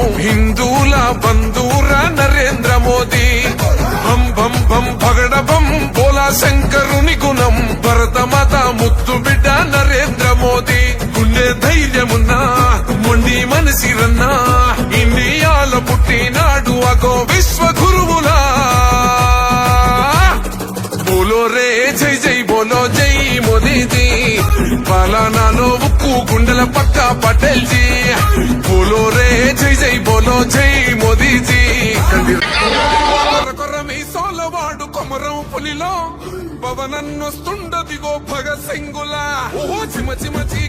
హిందూల బంధూర నరేంద్ర మోదీ. బం బం బం భగడ బం బోలా శంకరుని గుణం. భరత భరతమాత ముత్తు బిడ్డ నరేంద్ర మోదీ. గుండె ధైర్యమున్నా మొండి మనసి రన్నా. ఇండియాల పుట్టినాడు అగో విశ్వ గురువులా బోలో రే జై జై బోలో జై. సమరం పులిలో పవనన్నొస్తుండదిగో భగత్ సింగులా. ఓ చిమ చిమ చీకటి